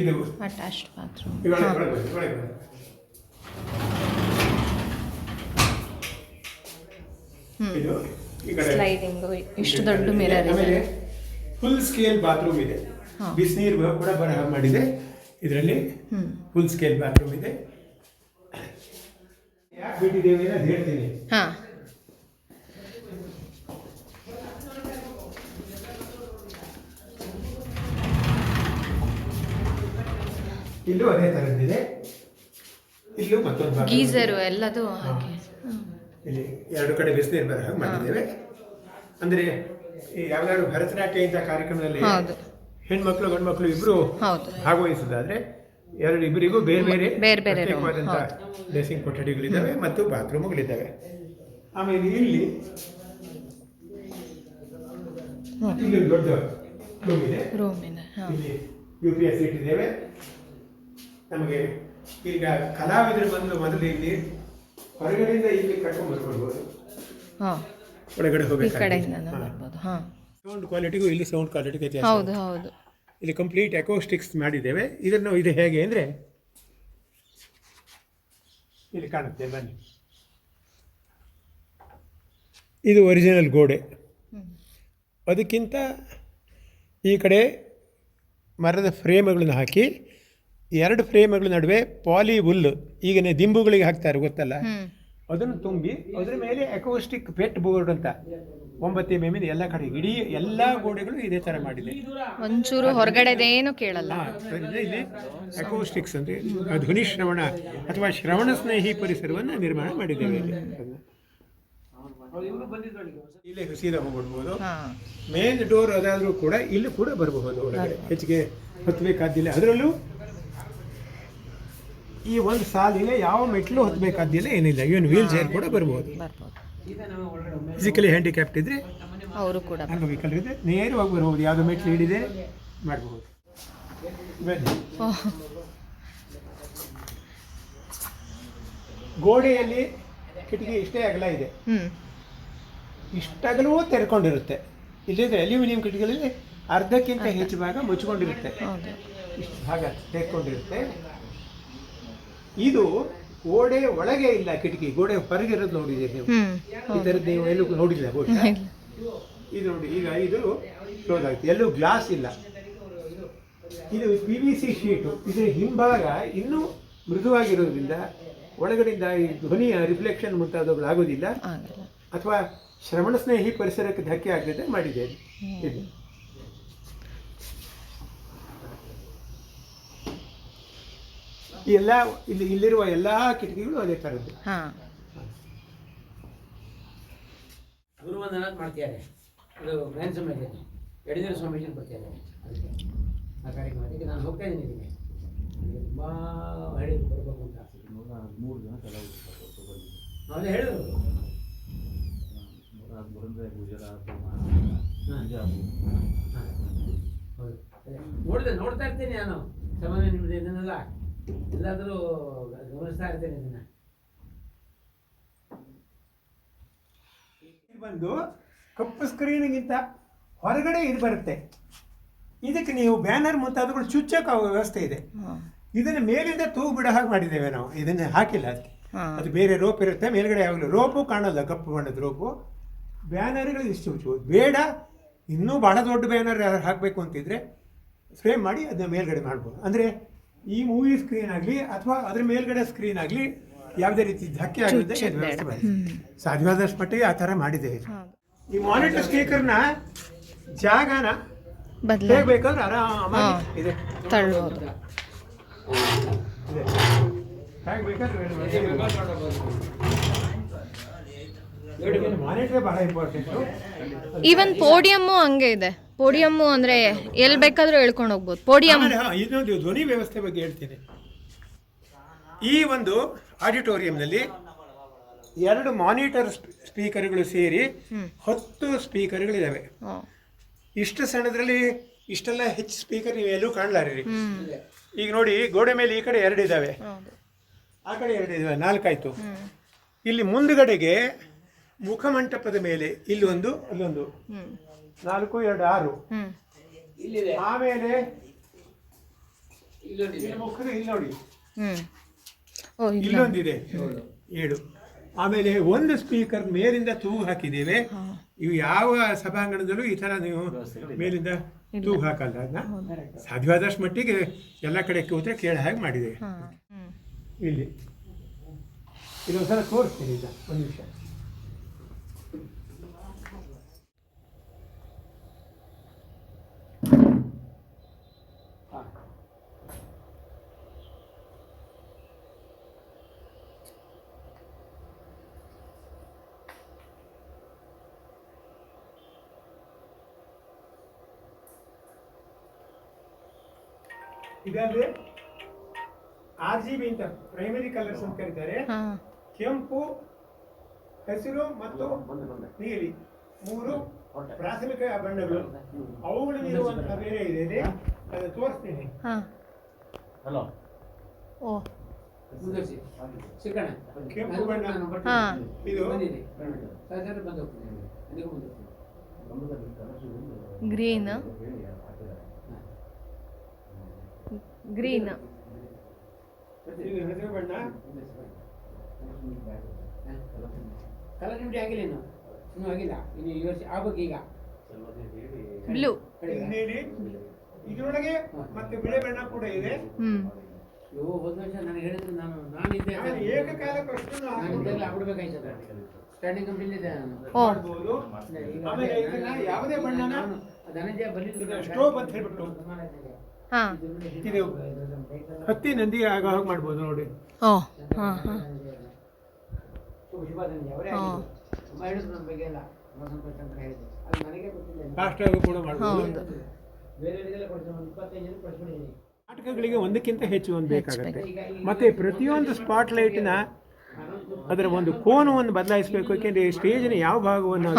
ಇದು. Attached bathroom. ಇದು ಕಡೆ. ಇಷ್ಟು ದೊಡ್ಡ ಮಿರರ್ ಇದೆ. ಫುಲ್ ಸ್ಕೇಲ್ ಬಾತ್ರೂಮ್ ಇದೆ. ಬಿಸಿನೀರು ಕೂಡ ಬರಹ ಮಾಡಿದೆ. ಇದರಲ್ಲಿ ಫುಲ್ ಸ್ಕೇಲ್ ಬಾತ್ರೂಮ್ ಇದೆ. ಯಾಕೆ ಬಿಟ್ಟಿದ್ದೇವೆ ಅಂತ ಹೇಳ್ತೀನಿ. ಹಾಂ. ಇಲ್ಲೂ ಅದೇ ಥರದ್ದಿದೆ ಇಲ್ಲೂ ಮತ್ತೊಂದು. ಗೀಸರು ಎಲ್ಲದು ಹಾಗೆ. ಇಲ್ಲಿ ಎರಡು ಕಡೆ ಬಿಸಿನೀರು ಹಾಗೆ ಮಾಡಿದ್ದೇವೆ. ಅಂದರೆ ಈ ಯಾವ್ದಾದ್ರು ಭರತನಾಟ್ಯ ಇಂಥ ಕಾರ್ಯಕ್ರಮದಲ್ಲಿ ಹೆಣ್ಮಕ್ಳು ಗಂಡ್ಮಕ್ಳು ಇಬ್ರು ಭಾಗವಹಿಸುದಾದ್ರೆ ಎರಡು ಇಬ್ಬರಿಗೂ ಬೇರೆ ಬೇರೆ ಬೇರೆ ಬೇರೆ ಡ್ರೆಸ್ಸಿಂಗ್ ಕೊಠಡಿಗಳಿದ್ದಾವೆ ಮತ್ತು ಬಾತ್ರೂಮ್ಗಳಿದ್ದಾವೆ ಆಮೇಲೆ ಇಲ್ಲಿ ಇಲ್ಲಿ ದೊಡ್ಡ ರೂಮ್ ಇದೆ. ಇಲ್ಲಿ ಯು ಪಿ ಎಸ್ ಇಟ್ಟಿದ್ದೇವೆ. ನಮಗೆ ಈಗ ಕಲಾವಿದರು ಬಂದು ಮೊದಲು ಇಲ್ಲಿ ಹೊರಗಡೆಯಿಂದ ಇಲ್ಲಿ ಕರ್ಕೊಂಡು ಬರ್ಕೊಳ್ಬೋದು ಹಾಂ. ಒಳಗಡೆ ಹೋಗಬೇಕು ಬರ್ಬೋದು ಸೌಂಡ್ ಕ್ವಾಲಿಟಿಗೂ ಇಲ್ಲಿ ಸೌಂಡ್ ಕ್ವಾಲಿಟಿಗೂ ವ್ಯತ್ಯಾಸ ಹೌದು ಹೌದು. ಇಲ್ಲಿ ಕಂಪ್ಲೀಟ್ ಎಕೋಸ್ಟಿಕ್ಸ್ ಮಾಡಿದ್ದೇವೆ. ಇದನ್ನು ಇದು ಹೇಗೆ ಅಂದರೆ ಇಲ್ಲಿ ಕಾಣುತ್ತೆ ಬನ್ನಿ. ಇದು ಒರಿಜಿನಲ್ ಗೋಡೆ. ಅದಕ್ಕಿಂತ ಈ ಕಡೆ ಮರದ ಫ್ರೇಮ್ಗಳನ್ನು ಹಾಕಿ ಎರಡು ಫ್ರೇಮ್ಗಳ ನಡುವೆ ಪಾಲಿ ಹುಲ್ಲು ಈಗಿನ ದಿಂಬುಗಳಿಗೆ ಹಾಕ್ತಾರೆ ಗೊತ್ತಲ್ಲ? ಅದನ್ನು ತುಂಬಿ ಅದರ ಮೇಲೆ ಅಕೋಸ್ಟಿಕ್ ಪೆಟ್ ಬೋರ್ಡ್ ಅಂತ ಒಂಬತ್ತು ಎಂ ಎಂ ಎಲ್ಲ ಕಡೆ ಇಡೀ ಎಲ್ಲ ಗೋಡೆಗಳು ಇದೇ ಥರ ಮಾಡಿದೆ. ಒಂಚೂರು ಹೊರಗಡೆದೇನು ಕೇಳಲ್ಲ. ಇಲ್ಲಿ ಅಕೋಸ್ಟಿಕ್ಸ್ ಅಂದರೆ ಧ್ವನಿ ಶ್ರವಣ ಅಥವಾ ಶ್ರವಣ ಸ್ನೇಹಿ ಪರಿಸರವನ್ನು ನಿರ್ಮಾಣ ಮಾಡಿದ್ದೇವೆ ಇಲ್ಲಿ. ಇಲ್ಲೇ ಸೀದಾ ಹೋಗ್ಬಿಡ್ಬೋದು ಮೇನ್ ಡೋರ್ ಅದಾದರೂ ಕೂಡ ಇಲ್ಲಿ ಕೂಡ ಬರಬಹುದು ಒಳಗಡೆ. ಹೆಚ್ಚಿಗೆ ಹತ್ತಬೇಕಾದಿಲ್ಲ ಅದರಲ್ಲೂ ಈ ಒಂದು ಸಾಲಿಗೆ ಯಾವ ಮೆಟ್ಲು ಹತ್ತಬೇಕಾದ್ದಿಲ್ಲ ಏನಿಲ್ಲ. ಇವನ್ ವೀಲ್ ಚೇರ್ ಕೂಡ ಬರ್ಬೋದು. ಫಿಸಿಕಲಿ ಹ್ಯಾಂಡಿಕ್ಯಾಪ್ಟ್ ಇದ್ರೆ ಅವರು ಕೂಡ ಅಂಗವಿಕಲರು ಇದ್ರೆ ನೇರವಾಗಿ ಬರ್ಬೋದು ಯಾವುದೋ ಮೆಟ್ಲು ಹಿಡಿದೆ ಮಾಡಬಹುದು. ಗೋಡೆಯಲ್ಲಿ ಕಿಟಕಿ ಇಷ್ಟೇ ಅಗಲ ಇದೆ. ಇಷ್ಟಗಲೂ ತೆರ್ಕೊಂಡಿರುತ್ತೆ. ಇಲ್ಲಿದ್ರೆ ಅಲ್ಯೂಮಿನಿಯಂ ಕಿಟಕಿಗಳಲ್ಲಿ ಅರ್ಧಕ್ಕಿಂತ ಹೆಚ್ಚು ಭಾಗ ಮುಚ್ಕೊಂಡಿರುತ್ತೆ. ಹೌದು. ಇಷ್ಟು ಭಾಗ ತೆರ್ಕೊಂಡಿರುತ್ತೆ. ಇದು ಗೋಡೆ ಒಳಗೆ ಇಲ್ಲ ಕಿಟಕಿ ಗೋಡೆ ಹೊರಗಿರೋದು ನೋಡಿದ್ದೀರಿ ನೀವು. ಈ ಥರದ್ದು ನೀವು ಎಲ್ಲೂ ನೋಡಿಲ್ಲ ಬಹುಶಃ? ಇದು ನೋಡಿ ಈಗ ಇದು ಕ್ಲೋಸ್ ಆಗುತ್ತೆ ಎಲ್ಲೂ ಗ್ಲಾಸ್ ಇಲ್ಲ. ಇದು ಪಿ ವಿ ಸಿ ಶೀಟು. ಇದರ ಹಿಂಭಾಗ ಇನ್ನೂ ಮೃದುವಾಗಿರೋದ್ರಿಂದ ಒಳಗಡೆಯಿಂದ ಈ ಧ್ವನಿಯ ರಿಫ್ಲೆಕ್ಷನ್ ಮುಂತಾದವುಗಳು ಆಗೋದಿಲ್ಲ. ಅಥವಾ ಶ್ರವಣ ಸ್ನೇಹಿ ಪರಿಸರಕ್ಕೆ ಧಕ್ಕೆ ಆಗದೆ ಮಾಡಿದ್ದೇನೆ. ಇದು. ಈ ಎಲ್ಲ ಇಲ್ಲಿ ಇಲ್ಲಿರುವ ಎಲ್ಲ ಕಿಟಕಿಗಳು ಅದೇ ಥರದ್ದು ಹಾಂ. ಗುರುವಂದನ ಮಾಡ್ತಿದ್ದಾರೆ. ಇದು ಗ್ರ್ಯಾಂಡ್ ಸಮಯದಲ್ಲಿ ಯಡಿಯೂರು ಸ್ವಾಮೀಜಿ ಬರ್ತಿದ್ದಾರೆ. ಅದಕ್ಕೆ ಆ ಕಾರ್ಯಕ್ರಮ. ಅದಕ್ಕೆ ನಾನು ಹೋಗ್ತಾ ಇದ್ದೀನಿ ಇದಕ್ಕೆ ತುಂಬ ಹೇಳಿದ್ರು ಬರಬೇಕು ಅಂತ ಮೂರು ಜನ ಅದೇ ಹೇಳಿದ್ರು. ನೋಡಿದೆ ನೋಡ್ತಾ ಇರ್ತೀನಿ ನಾನು. ಸಾಮಾನ್ಯ ನಿಮ್ಮದು ಇದನ್ನೆಲ್ಲ. ಎಲ್ಲಾದರೂ ಗಮನಿಸ್ತಾ ಇರ್ತೇನೆ ಇದನ್ನ. ಇದು ಬಂದು ಕಪ್ಪು ಸ್ಕ್ರೀನಿಗಿಂತ ಹೊರಗಡೆ ಇದು ಬರುತ್ತೆ. ಇದಕ್ಕೆ ನೀವು ಬ್ಯಾನರ್ ಮುಂತಾದವುಗಳು ಚುಚ್ಚಕ್ಕೆ ವ್ಯವಸ್ಥೆ ಇದೆ. ಇದನ್ನ ಮೇಲಿಂದ ತೂಗು ಬಿಡ ಹಾಗೆ ಮಾಡಿದ್ದೇವೆ ನಾವು. ಇದನ್ನ ಹಾಕಿಲ್ಲ ಅದಕ್ಕೆ ಅದು ಬೇರೆ ರೋಪ್ ಇರುತ್ತೆ ಮೇಲ್ಗಡೆ ಯಾವಾಗಲೂ ರೋಪು ಕಾಣಲ್ಲ ಕಪ್ಪು ಬಣ್ಣದ ರೋಪು ಬ್ಯಾನರ್ಗಳು ಇಷ್ಟು ಬೇಡ. ಇನ್ನೂ ಬಹಳ ದೊಡ್ಡ ಬ್ಯಾನರ್ ಯಾರು ಹಾಕಬೇಕು ಅಂತಿದ್ರೆ ಫ್ರೇಮ್ ಮಾಡಿ ಅದನ್ನ ಮೇಲ್ಗಡೆ ಮಾಡ್ಬೋದು. ಅಂದರೆ ಈ ಮೂವಿ ಸ್ಕ್ರೀನ್ ಆಗಲಿ ಅಥವಾ ಅದ್ರ ಮೇಲ್ಗಡೆ ಸ್ಕ್ರೀನ್ ಆಗಲಿ ಯಾವುದೇ ರೀತಿ ಧಕ್ಕೆ ಬೇಡ. ಸಾಧ್ಯವಾದಷ್ಟು ಮಟ್ಟಿಗೆ ಆ ಥರ ಮಾಡಿದೆ. ಈ ಮಾನಿಟರ್ ಸ್ಪೀಕರ್ನ ಜಾಗನ ಹೇಗೆ ಬೇಕಾದ್ರೆ ಆರಾಮಾಗಿ ಇದೆ. ತಳ್ಬೋದು. ಹೇಗೆ ಬೇಕಾದ್ರೆ ಈವನ್ ಪೋಡಿಯಮ್ಮು ಹಂಗೆ ಇದೆ. ಪೋಡಿಯಮ್ಮು ಅಂದ್ರೆ ಎಲ್ಲಿ ಬೇಕಾದ್ರೂ ಹೇಳ್ಕೊಂಡು ಹೋಗ್ಬೋದು. ಪೋಡಿಯಂ ಆಮೇಲೆ ಹಾ, ಇನ್ನೊಂದು ಧ್ವನಿ ವ್ಯವಸ್ಥೆ ಬಗ್ಗೆ ಹೇಳ್ತೀನಿ. ಈ ಒಂದು ಆಡಿಟೋರಿಯಂನಲ್ಲಿ ಎರಡು ಮಾನಿಟರ್ ಸ್ಪೀಕರ್ಗಳು ಸೇರಿ ಹತ್ತು ಸ್ಪೀಕರ್ಗಳಿದ್ದಾವೆ ಇಷ್ಟು ಸಣ್ಣದ್ರಲ್ಲಿ ಇಷ್ಟೆಲ್ಲ ಹೆಚ್ಚು ಸ್ಪೀಕರ್ ನೀವು ಎಲ್ಲೂ ಕಾಣಲಾರಿ ಈಗ ನೋಡಿ ಗೋಡೆ ಮೇಲೆ ಈ ಕಡೆ ಎರಡು ಇದ್ದಾವೆ ಆ ಕಡೆ ಎರಡು ಇದ್ದಾವೆ ನಾಲ್ಕಾಯ್ತು. ಇಲ್ಲಿ ಮುಂದುಗಡೆಗೆ ಮುಖಮಂಟಪದ ಮೇಲೆ ಇಲ್ಲೊಂದು. ಅಲ್ಲೊಂದು ನಾಲ್ಕು ಎರಡು ಆರು. ಆಮೇಲೆ ಇಲ್ಲೊಂದಿದೆ. ಇಲ್ಲಿ ಮುಖದ ಇಲ್ಲಿ ನೋಡಿ. ಹ್ಮ್. ಓ ಇಲ್ಲ. ಇಲ್ಲೊಂದಿದೆ. ಏಳು. ಆಮೇಲೆ ಒಂದು ಸ್ಪೀಕರ್ ಮೇಲಿಂದ ತೂಗು ಹಾಕಿದ್ದೇವೆ. ಇವು ಯಾವ ಸಭಾಂಗಣದಲ್ಲೂ ಈ ತರ ನೀವು ಮೇಲಿಂದ ತೂಗು ಹಾಕಲ್ಲ. ಅದನ್ನ ಸಾಧ್ಯವಾದಷ್ಟು ಮಟ್ಟಿಗೆ ಎಲ್ಲ ಕಡೆ ಕೂತ್ರೆ ಕೇಳ ಹಾಗೆ ಮಾಡಿದೆ. ಹ್ಮ್. ಇಲ್ಲಿ. ಇದೊಂದ್ಸಲ ತೋರಿಸ್ತೀನಿ ಈಗ. ಒಂದು ನಿಮಿಷ. ಇದಲ್ಲದೆ ಆರ್ ಜಿ ಬಿ ಅಂತ ಪ್ರೈಮರಿ ಕಲರ್ಸ್ ಅಂತ ಕರೀತಾರೆ. ಕೆಂಪು ಹಸಿರು ಮತ್ತು ನೀಲಿ. ಮೂರು ಪ್ರಾಥಮಿಕ ಬಣ್ಣಗಳು. ಅವುಗಳಿಗಿರುವಂತಹ ಬೇರೆ ಇದೆ. ಅದು ತೋರಿಸ್ತೀನಿ. ಹಾ. ಹಲೋ. ಓ. ಕೆಂಪು ಬಣ್ಣ. ಇದು ಗ್ರೀನ್. ಗ್ರೀನ್. ಇದು ಹಸಿರು ಬಣ್ಣ? ಕಲರ್ ನಿಮ್ಗೆ ಆಗಿಲ್ಲ ಇನ್ನು. ಇನ್ನೂ ಆಗಿಲ್ಲ. ಇನ್ನು ಈ ವರ್ಷ ಆಗ್ಬೇಕು ಈಗ. ಬ್ಲೂ ನೀಲಿ ಇದರೊಳಗೆ ಮತ್ತೆ ಬಿಳಿ ಬಣ್ಣ ಕೂಡ ಇದೆ. ಹ್ಮ್. ಅಯ್ಯೋ ಹೋದ ವರ್ಷ ನನಗೆ ಹೇಳಿದ್ರು ನಾನು ನಾನಿದ್ದೆ ಇದ್ದಾಗಲೇ ಆಗ್ಬಿಡ್ಬೇಕಾಯ್ತದ ಸ್ಟ್ಯಾಂಡಿಂಗ್ ಕಂಪ್ನಿಲಿ ಇದೆ ನಾನು ಮಾಡ್ಬೋದು. ಆಮೇಲೆ ಇದನ್ನ ಯಾವುದೇ ಬಣ್ಣನ ನಾನು ಧನಂಜಯ ಬಂದಿದ್ದು ಸ್ಟೋವ್ ಅಂತ ಹೇಳ್ಬಿಟ್ಟು ಹಾ. ಇದು ಹತ್ತಿ ನಂದಿ ಆಗ ಹಾಗೆ ಮಾಡ್ಬೋದು ನೋಡಿ. ಓ ಹಾ ಕೂಡ ಮಾಡ್ಬೋದು. ನಾಟಕಗಳಿಗೆ ಒಂದಕ್ಕಿಂತ ಹೆಚ್ಚು ಒಂದು ಬೇಕಾಗುತ್ತೆ. ಮತ್ತೆ ಪ್ರತಿಯೊಂದು ಸ್ಪಾಟ್ ಲೈಟ್ನ ಅದರ ಒಂದು ಕೋನವನ್ನು ಬದಲಾಯಿಸಬೇಕು ಯಾಕೆಂದ್ರೆ ಸ್ಟೇಜಿನ ಯಾವ ಭಾಗವನ್ನು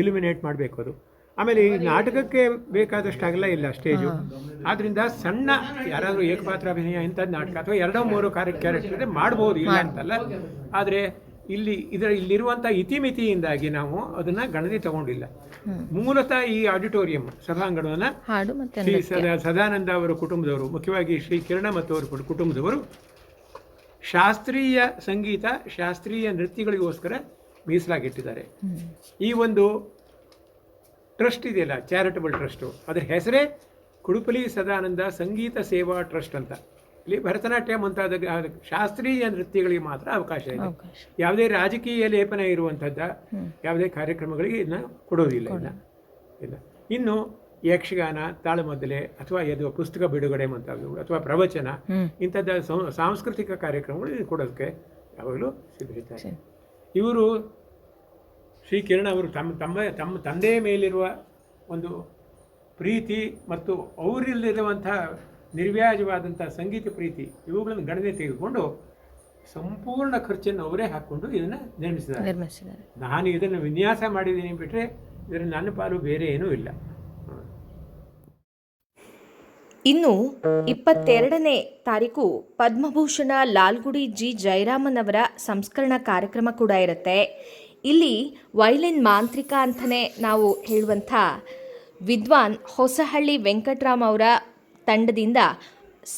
ಇಲ್ಯುಮಿನೇಟ್ ಮಾಡಬೇಕು ಅದು. ಆಮೇಲೆ ಈ ನಾಟಕಕ್ಕೆ ಬೇಕಾದಷ್ಟು ಆಗಲ್ಲ ಇಲ್ಲ ಸ್ಟೇಜು. ಆದ್ರಿಂದ ಸಣ್ಣ ಯಾರಾದರೂ ಏಕಪಾತ್ರ ಅಭಿನಯ ಇಂಥದ್ದು ನಾಟಕ ಅಥವಾ ಎರಡೋ ಮೂರು ಕಾರ್ಯ ಕ್ಯಾರೆಕ್ಟರ್ ಮಾಡ್ಬೋದು ಇಲ್ಲ ಅಂತಲ್ಲ. ಆದರೆ ಇಲ್ಲಿ ಇದರ ಇಲ್ಲಿರುವಂಥ ಇತಿಮಿತಿಯಿಂದಾಗಿ ನಾವು ಅದನ್ನ ಗಣನೆ ತಗೊಂಡಿಲ್ಲ. ಮೂಲತಃ ಈ ಆಡಿಟೋರಿಯಂ ಸಭಾಂಗಣವನ್ನು ಶ್ರೀ ಸದಾ ಸದಾನಂದ ಅವರ ಕುಟುಂಬದವರು ಮುಖ್ಯವಾಗಿ ಶ್ರೀ ಕಿರಣ ಮತ್ತು ಅವರ ಕುಟುಂಬದವರು ಶಾಸ್ತ್ರೀಯ ಸಂಗೀತ ಶಾಸ್ತ್ರೀಯ ನೃತ್ಯಗಳಿಗೋಸ್ಕರ ಮೀಸಲಾಗಿಟ್ಟಿದ್ದಾರೆ. ಈ ಒಂದು ಟ್ರಸ್ಟ್ ಇದೆಯಲ್ಲ ಚಾರಿಟಬಲ್ ಟ್ರಸ್ಟು. ಅದರ ಹೆಸರೇ ಕುಡುಪಲಿ ಸದಾನಂದ ಸಂಗೀತ ಸೇವಾ ಟ್ರಸ್ಟ್ ಅಂತ. ಇಲ್ಲಿ ಭರತನಾಟ್ಯ ಮುಂತಾದ ಶಾಸ್ತ್ರೀಯ ನೃತ್ಯಗಳಿಗೆ ಮಾತ್ರ ಅವಕಾಶ ಇದೆ. ಯಾವುದೇ ರಾಜಕೀಯ ಲೇಪನ ಇರುವಂಥದ್ದ ಯಾವುದೇ ಕಾರ್ಯಕ್ರಮಗಳಿಗೆ ಇದನ್ನ ಕೊಡೋದಿಲ್ಲ ಇಲ್ಲ. ಇಲ್ಲ. ಇನ್ನು ಯಕ್ಷಗಾನ ತಾಳಮದ್ದಲೆ ಅಥವಾ ಇದು ಪುಸ್ತಕ ಬಿಡುಗಡೆ ಮುಂತಾದವು ಅಥವಾ ಪ್ರವಚನ ಇಂಥದ್ದ ಸಾಂಸ್ಕೃತಿಕ ಕಾರ್ಯಕ್ರಮಗಳು ಇದು ಕೊಡೋದಕ್ಕೆ ಯಾವಾಗಲೂ ಸಿದ್ಧರಿದ್ದಾರೆ ಇವರು ಶ್ರೀ ಕಿರಣ್ ಅವರು ತಮ್ಮ ತಮ್ಮ ತಮ್ಮ ತಂದೆಯ ಮೇಲಿರುವ ಒಂದು ಪ್ರೀತಿ ಮತ್ತು ಅವರಲ್ಲಿರುವಂಥ ನಿರ್ವ್ಯಾಜವಾದಂಥ ಸಂಗೀತ ಪ್ರೀತಿ ಇವುಗಳನ್ನು ಗಣನೆ ತೆಗೆದುಕೊಂಡು ಸಂಪೂರ್ಣ ಖರ್ಚನ್ನು ಅವರೇ ಹಾಕ್ಕೊಂಡು ಇದನ್ನು ನಿರ್ಮಿಸಿದ್ದಾರೆ. ನಿರ್ಮಿಸಿದ್ದಾರೆ. ನಾನು ಇದನ್ನು ವಿನ್ಯಾಸ ಮಾಡಿದ್ದೀನಿ ಬಿಟ್ಟರೆ ಇದರ ನನ್ನ ಪಾಲು ಬೇರೆ ಏನೂ ಇಲ್ಲ. ಇನ್ನು ಇಪ್ಪತ್ತೆರಡನೇ ತಾರೀಕು ಪದ್ಮಭೂಷಣ ಲಾಲ್ಗುಡಿ ಜಿ. ಜಯರಾಮನ್ ಅವರ ಸಂಸ್ಕರಣ ಕಾರ್ಯಕ್ರಮ ಕೂಡ ಇರುತ್ತೆ. ಇಲ್ಲಿ ವೈಲಿನ್ ಮಾಂತ್ರಿಕ ಅಂತಲೇ ನಾವು ಹೇಳುವಂಥ ವಿದ್ವಾನ್ ಹೊಸಹಳ್ಳಿ ವೆಂಕಟರಾಮ್ ಅವರ ತಂಡದಿಂದ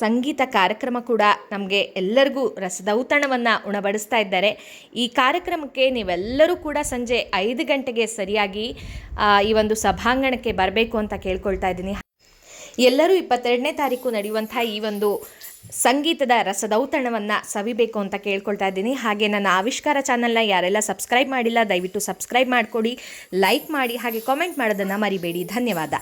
ಸಂಗೀತ ಕಾರ್ಯಕ್ರಮ ಕೂಡ ನಮಗೆ ಎಲ್ಲರಿಗೂ ರಸದೌತಣವನ್ನು ಉಣಬಡಿಸ್ತಾ ಇದ್ದಾರೆ. ಈ ಕಾರ್ಯಕ್ರಮಕ್ಕೆ ನೀವೆಲ್ಲರೂ ಕೂಡ ಸಂಜೆ ಐದು ಗಂಟೆಗೆ ಸರಿಯಾಗಿ ಈ ಒಂದು ಸಭಾಂಗಣಕ್ಕೆ ಬರಬೇಕು ಅಂತ ಕೇಳ್ಕೊಳ್ತಾ ಇದ್ದೀನಿ. ಎಲ್ಲರೂ ಇಪ್ಪತ್ತೆರಡನೇ ತಾರೀಕು ನಡೆಯುವಂಥ ಈ ಒಂದು ಸಂಗೀತದ ರಸದೌತಣವನ್ನು ಸವಿಬೇಕು ಅಂತ ಕೇಳ್ಕೊಳ್ತಾ ಇದ್ದೀನಿ. ಹಾಗೆ ನನ್ನ ಆವಿಷ್ಕಾರ ಚಾನಲ್ನ ಯಾರೆಲ್ಲ ಸಬ್ಸ್ಕ್ರೈಬ್ ಮಾಡಿಲ್ಲ, ದಯವಿಟ್ಟು ಸಬ್ಸ್ಕ್ರೈಬ್ ಮಾಡಿಕೊಡಿ, ಲೈಕ್ ಮಾಡಿ, ಹಾಗೆ ಕಾಮೆಂಟ್ ಮಾಡೋದನ್ನು ಮರಿಬೇಡಿ. ಧನ್ಯವಾದ.